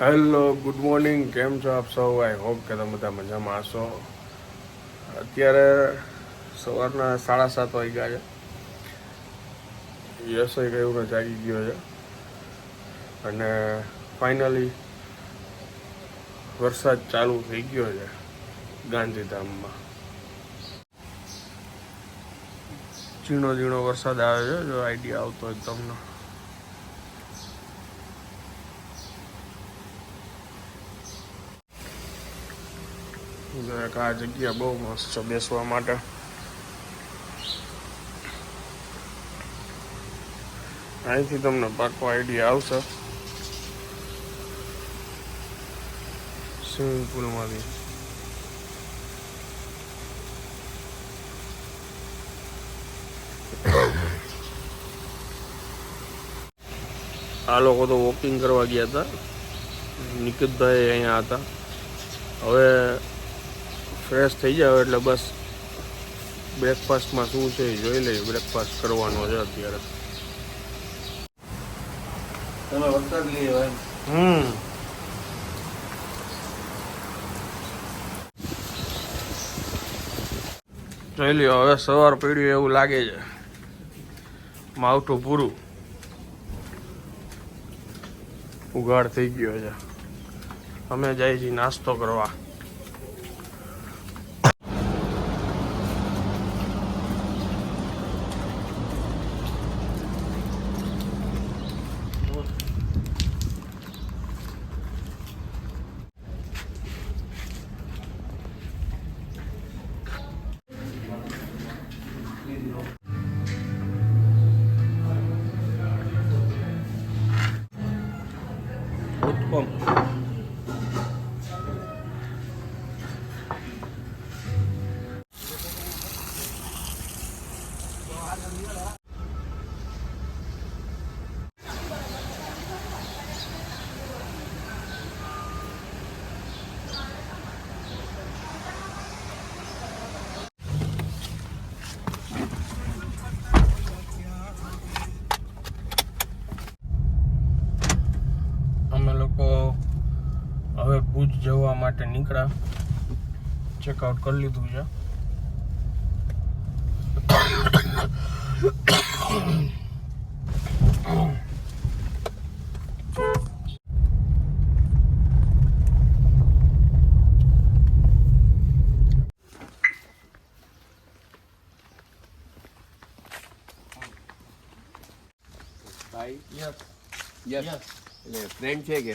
Hello good morning કેમ છો આપ સૌ? આઈ હોપ કે તમે બધા મજામાં હશો. અત્યારે સવારના સાડા સાત વાગી ગયા છે યશોઈ કયું જાગી ગયો છે. અને ફાઇનલી વરસાદ ચાલુ થઈ ગયો છે ગાંધીધામમાં. ઝીણો ઝીણો વરસાદ આવે છે, જો આઈડિયા આવતો હોય તમને. જરાક આ જગ્યા બહુ મસ્ત છે બેસવા માટે. અહીંથી તમને પાકો આઈડિયા આવશે. સ્વિમિંગ પુલમાંથી આ લોકો તો વોકિંગ કરવા ગયા હતા. નિકિતભાઈ અહીંયા હતા. હવે ફ્રેશ થઈ જાવ એટલે બસ બ્રેકફાસ્ટમાં શું છે એ જોઈ લઈએ બ્રેકફાસ્ટ કરવાનો છે અત્યારે. તમે વરસાદ લઈ આવ્યા હમ. જોઈ લ્યો હવે સવાર પડ્યું એવું લાગે છે. માવઠું પૂરું. ઉઘાડ થઈ ગયો છે. અમે જાય છીએ નાસ્તો કરવા. જવા માટે નીકળ્યા. ચેકઆઉટ કરી લીધું છે. ભાઈ યસ યસ એટલે ફ્રેન્ડ છે કે?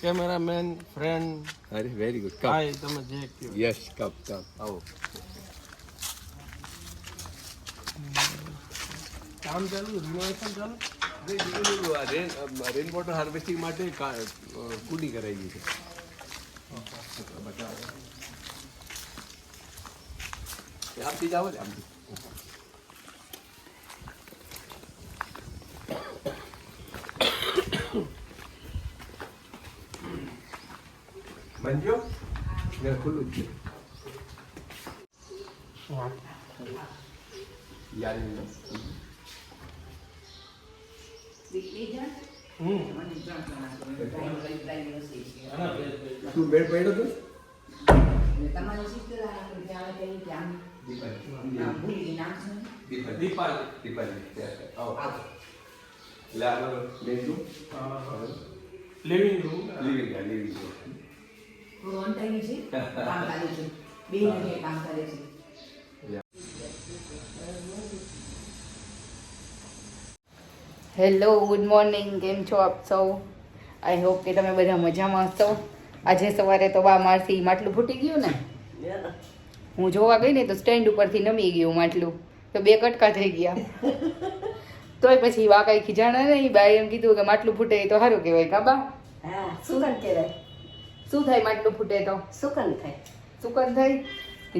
કેમેરામેન ફ્રેન્ડ અરે વેરી ગુડ કપ તમે જે યસ કપ કપ આવો. કામ ચાલુ રિનોવેશન ચાલુ? રેન વોટર હાર્વેસ્ટિંગ માટે કા- અ, કુંડી કરાવી છે. એ આપથી જાઓ ને આમથી. બંધ્યો? ઘર ખુલ્લું જ છે. યાર હમ તું બેડ પડ્યો તો તમારી સિસ્ટર આપણે ત્યાં આવી ત્યાં નામ ભૂલી નામ શું દીપાલી દીપાલી દીપાલી આવો આવો એટલે અમારો bedroom living room living room living room છે કામ ચાલુ છે બે કામ કરે છે હેલો ગુડ મોર્નિંગ કેમ છો આપ સૌ? આઈ હોપ કે તમે બધા મજામાં હશો. આજે સવારે તો બા મારથી માટલું ફૂટી ગયું ને? હું જોવા ગઈ ને તો સ્ટેન્ડ ઉપરથી નમી ગયું માટલું. તો બે કટકા થઈ ગયા. તોય પછી બા કઈ ખીજાણા નહીં. બા એમ કીધું કે માટલું ફૂટે તો સારું કહેવાય કા બા? હા સુગંધ કહેવાય? શું થાય માટલું ફૂટે તો? સુકન થાય? સુકન થાય?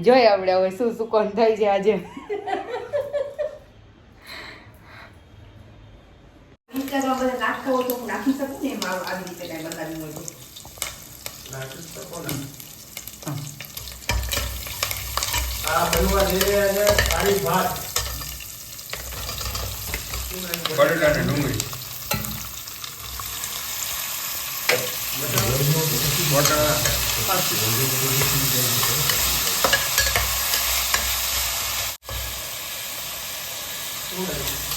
જોઈ આપણે હવે શું સુકન થાય છે આજે? ઇન્સ્ટાગ્રામ બધા નાખતા હોય તો હું નાખી શકું ને એમાં આવી રીતે કાંઈ બનાવ્યું હોય તો આ બનવા જઈ રહ્યા છે થાળી ભાત બટેટા ને ડુંગળી વટાણા ઠંડા મોકલાય.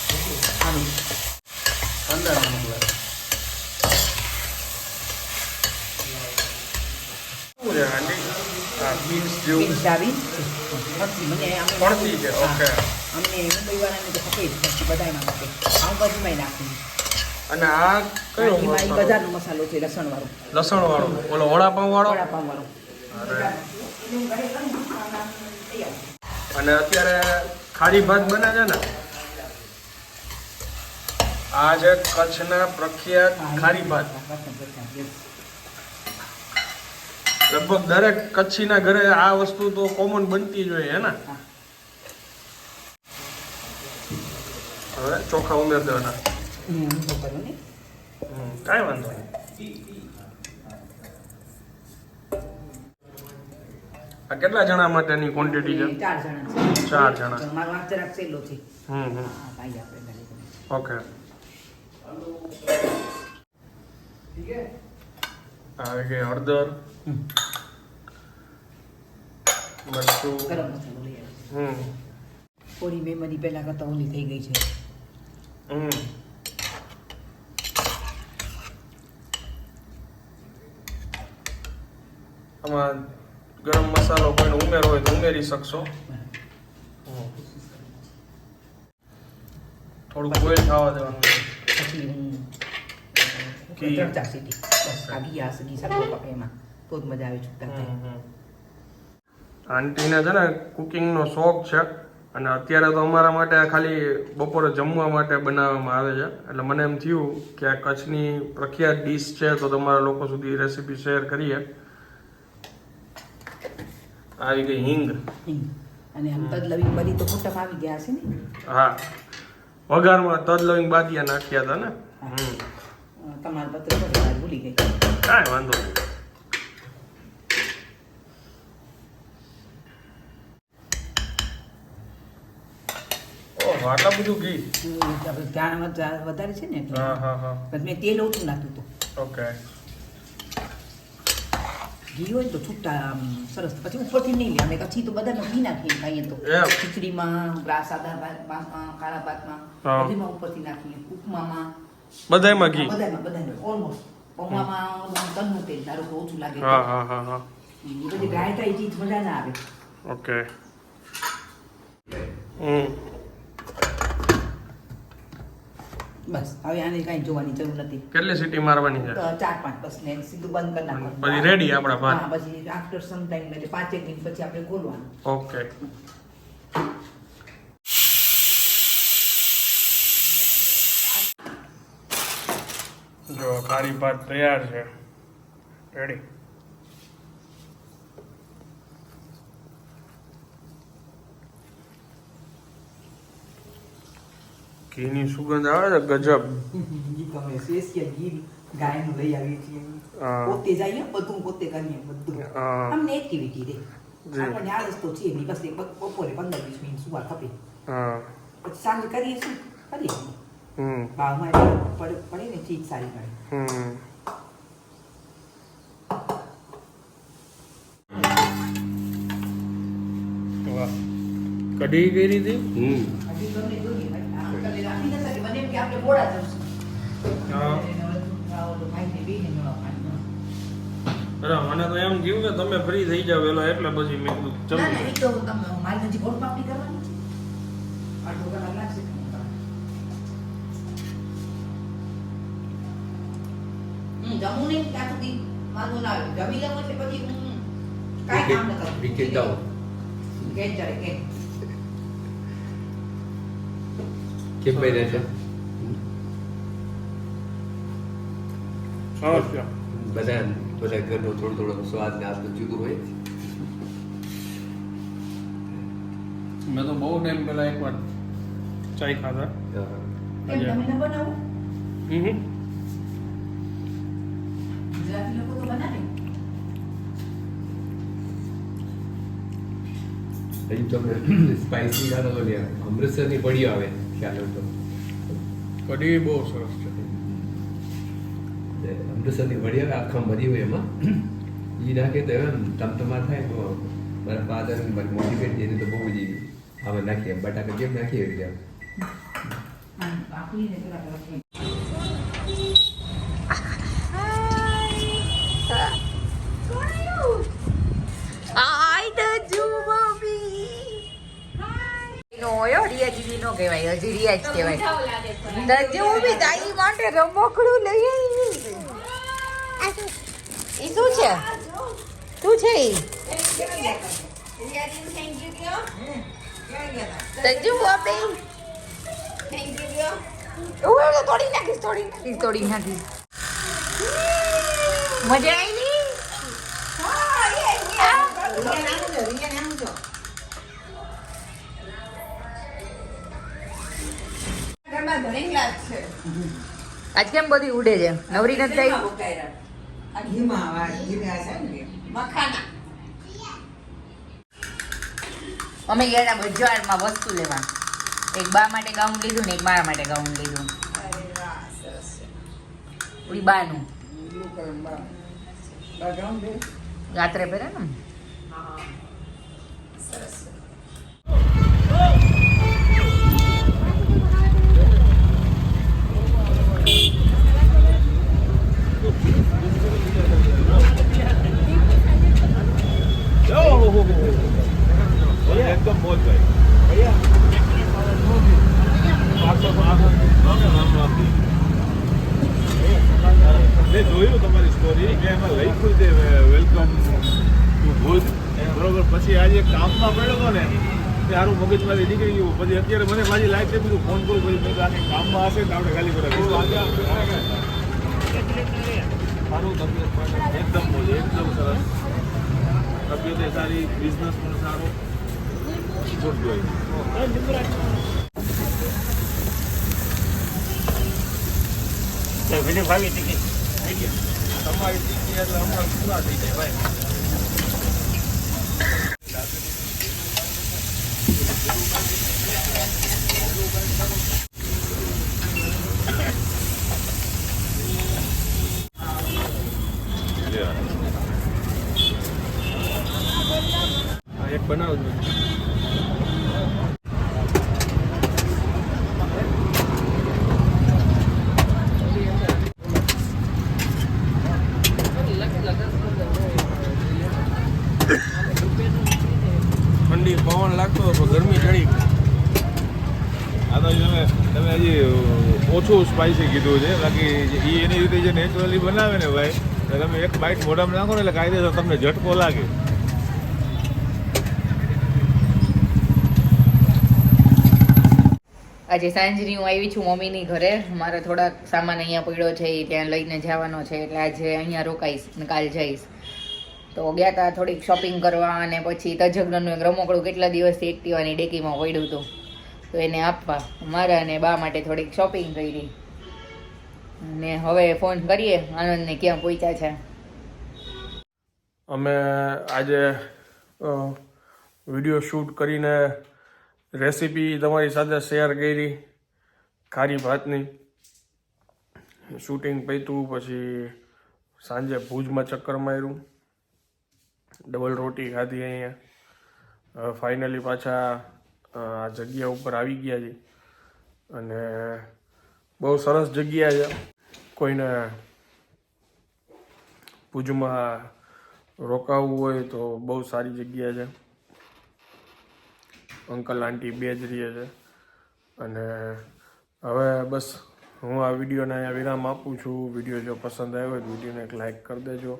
નાખી અને આ કયો? બજારનો મસાલો છે લસણવાળો લસણ વાળો ઓલો વડાપાઉં વાળો વડાપાઉં વાળો અને અત્યારે ખારી ભાત બને છે ને આ છે કચ્છના પ્રખ્યાત ખારી ભાત લગભગ દરેક કચ્છીના ઘરે આ વસ્તુ તો કોમન બનતી જ હોય હે ને? હવે ચોખા ઉમેર દેવાના. કાંઈ વાંધો નહીં. આ કેટલા જણા માટેની ક્વોન્ટિટી છે? ચાર જણા. ચાર જણા. મારો વાંચે સહેલો છે હમ હમ. ભાઈ આપણે ઓકે આવે કે હળદર. મરચું ગરમ મસાલો લઈ હમ થોડી મેમરી પહેલા કરતા ઓલી થઈ ગઈ છે. હમ આમાં ગરમ મસાલો કોઈને ઉમેરો હોય તો ઉમેરી શકશો. હમ. બોઈલ થવા દેવાનું. ત્રણ ચાર સીટી બસ આ ઘી આ ઘી સરખો પકે એમાં તો જ મજા આવે છૂટા થાય. આંટીને છે ને કુકિંગનો શોખ છે અને અત્યારે તો અમારા માટે ખાલી બપોરે જમવા માટે બનાવવામાં આવે છે. એટલે મને એમ થયું કે આ કચ્છની પ્રખ્યાત ડીશ છે તો તમારા લોકો સુધી રેસીપી શેર કરીએ. આવી ગઈ હિંગ. અને આમ તજ લવિંગ બધી તો મોટામાં આવી ગયા છે ને? હા. વઘારમાં તજ લવિંગ બાદિયા નાખ્યા હતા ને? હમ. અ, તમારા પત્ર પર વાત ભૂલી ગઈ કાંઈ વાંધો નહીં આટલા બધું ઘી ધ્યાન વધારે છે ને એટલે હા હા હા મેં તેલ ઓછું નાખ્યું હતું ઓકે ઘી હોય તો છૂટા આમ સરસ પછી ઉપરથી નહીં લે અમે કચ્છી તો બધામાં ઘી નાખીએ ખાઈએ તો ખીચડીમાં ગ્રાસ સાદા ભાત ભાતમાં કાળા ભાતમાં. બધીમાં ઉપરથી નાખીએ ઉપમામાં બધાયમાં ઘી? બધામાં બધામાં ઓલમોસ્ટ પૌવામાં તલનું તેલ ધારો કે ઓછું લાગે. હા હા હા હા. બધી ગાય થાય ચીજ મજા ના આવે. ઓકે. હમ. બસ હવે આને કાંઈ જોવાની જરૂર નથી. કેટલી સીટી મારવાની છે? ચાર પાંચ બસ ને સીધું બંધ કરી નાખવાનું. પછી રેડી આપણા ભાત. પછી આફ્ટર સમ ટાઈમ એટલે પાંચેક મિનિટ પછી આપણે ખોલવાનું ઓકે. જો કારી ભાત તૈયાર છે. રેડી ઘીની સુગંધ આવે છે ગજબ. ઘી તમે સ્પેશિયલ ઘી ગાયનું લઈ આવીએ છીએ. પોતે જઈએ બધું પોતે કરીએ બધું. અમને એક્ટિવિટી રે આપણને આળસ તો છે નહીં બસ બપોરે પંદર વીસ મિનિટ સુવા ખપે. પછી સાંજે કરીએ શું? કરીએ. હમ. બાળમાં પડે પડે ને ચીજ સારી પડે. હમ. કઢી કઈ રીતે હમ. મને. અરે તો એમ થયું કે તમે ફ્રી થઈ જાવ વેલા એટલે પછી મેં કીધું ના ના એ તો તમે મારી નજીક ગોળ પાપડી કરવાની છે. અડધો કલાક લાગશે. જમવું નહીં ત્યાં સુધી વાંધો ના આવે. જમી લઉં એટલે પછી હું કાંઈ કામ ન કરું. Weekend જાઓ. કેમ ચાલે કેમ? કેમ ભાઈ છે? બધા બધા ઘરનો થોડો થોડો સ્વાદ ને આ બધું જુદું હોય. મેં તો બહુ ટાઈમ પહેલા એકવાર ચાય ખાધા. કેમ તમે ન બનાવો? હમ. ગુજરાતી લોકો તો બનાવે હજી તો સ્પાઇસી ના તો ને અમૃતસરની કઢી આવે ખ્યાલ હોય તો. કઢી બહુ સરસ છે. અમૃતસરની વડી આવે આખા મરી હોય એમાં. એ નાખે તો એમ તમ તમાર થાય તો મારા ફાધર મને મોટિવેટ એને તો બહુ જ હવે નાખીએ બટાકા કેમ નાખીએ એવી રિયા જીવી નો કહેવાય હજી રિયા જ કહેવાય દજુ મમ્મી તારી માટે રમકડું લઈ આવી ઈ શું છે? શું છે ઈ? દજુ મમ્મી ઓય તોડી નાખીશ તોડી નાખીશ તોડી નાખીશ. મજા આવી આજ કેમ બધી ઉડે છે? નવરી નથી થઈ? અમે ગયા હતા બજારમાં વસ્તુ લેવા. એક બા માટે ગાઉન લીધું ને એક મારા માટે ગાઉન લીધું. ઓલી બાનું. રાત્રે પહેરે ને? લોકો એકદમ મોજ ભાઈ જોયું તમારી સ્ટોરી કે એમાં લખ્યું છે વેલકમ ટુ ભુજ બરોબર પછી આજે કામમાં મળ્યો ને સારું મગજમાંથી નીકળી ગયું પછી અત્યારે મને મારી લાગે છે બધું ફોન કરું પછી મેં આજે કામમાં હશે તો આપણે ખાલી કરે સારું એકદમ મોજ એકદમ સરસ તબિયત એ સારી બિઝનેસ પણ સારો. ગુડ ગોઈંગ તમારી ટિકિટ એટલે હમણાં પૂરા થઈ જાય ભાઈ બનાવજો. ઠંડી પવન લાગતો પણ ગરમી ચડી આ તો તમે તમે હજી ઓછું સ્પાઇસી કીધું છે. બાકી એ એની રીતે જે નેચરલી બનાવે ને ભાઈ તમે એક બાઇટ મોઢામાં નાખો ને એટલે કાયદેસર તમને ઝટકો લાગે. આજે સાંજની હું આવી છું મમ્મીની ઘરે. મારે થોડાક સામાન અહીંયા પડ્યો છે, એ ત્યાં લઈને જવાનો છે, એટલે આજે અહીંયા રોકાઈશ ને કાલ જઈશ. તો ગયા હતા થોડીક શોપિંગ કરવા અને પછી તજજ્ઞનું એક રમકડું કેટલા દિવસથી એક્ટિવાની ડેકીમાં પડ્યું હતું તો એને આપવા. મારા અને બા માટે થોડીક શોપિંગ કરી. ને હવે ફોન કરીએ, આનંદને ક્યાં પહોંચ્યા છે. અમે આજે વીડિયો શૂટ કરીને રેસીપી તમારી સાથે શેર કરી, ખારી ભાતની શૂટિંગ પૈતું, પછી સાંજે ભુજમાં ચક્કર માર્યું ડબલ રોટી ખાધી અહીંયા. ફાઇનલી પાછા આ જગ્યા ઉપર આવી ગયા છે. અને બહુ સરસ જગ્યા છે. કોઈને ભુજમાં રોકાવું હોય તો બહુ સારી જગ્યા છે. અંકલ આંટી બે જ રહીએ છે. અને હવે બસ હું આ વિડીયોને અહીંયા વિરામ આપું છું. વીડિયો જો પસંદ આવ્યો હોય તો વિડીયોને એક લાઇક કરી દેજો.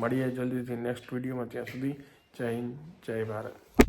મળીએ જલ્દીથી નેક્સ્ટ વિડીયોમાં ત્યાં સુધી. જય હિન્દ, જય ભારત.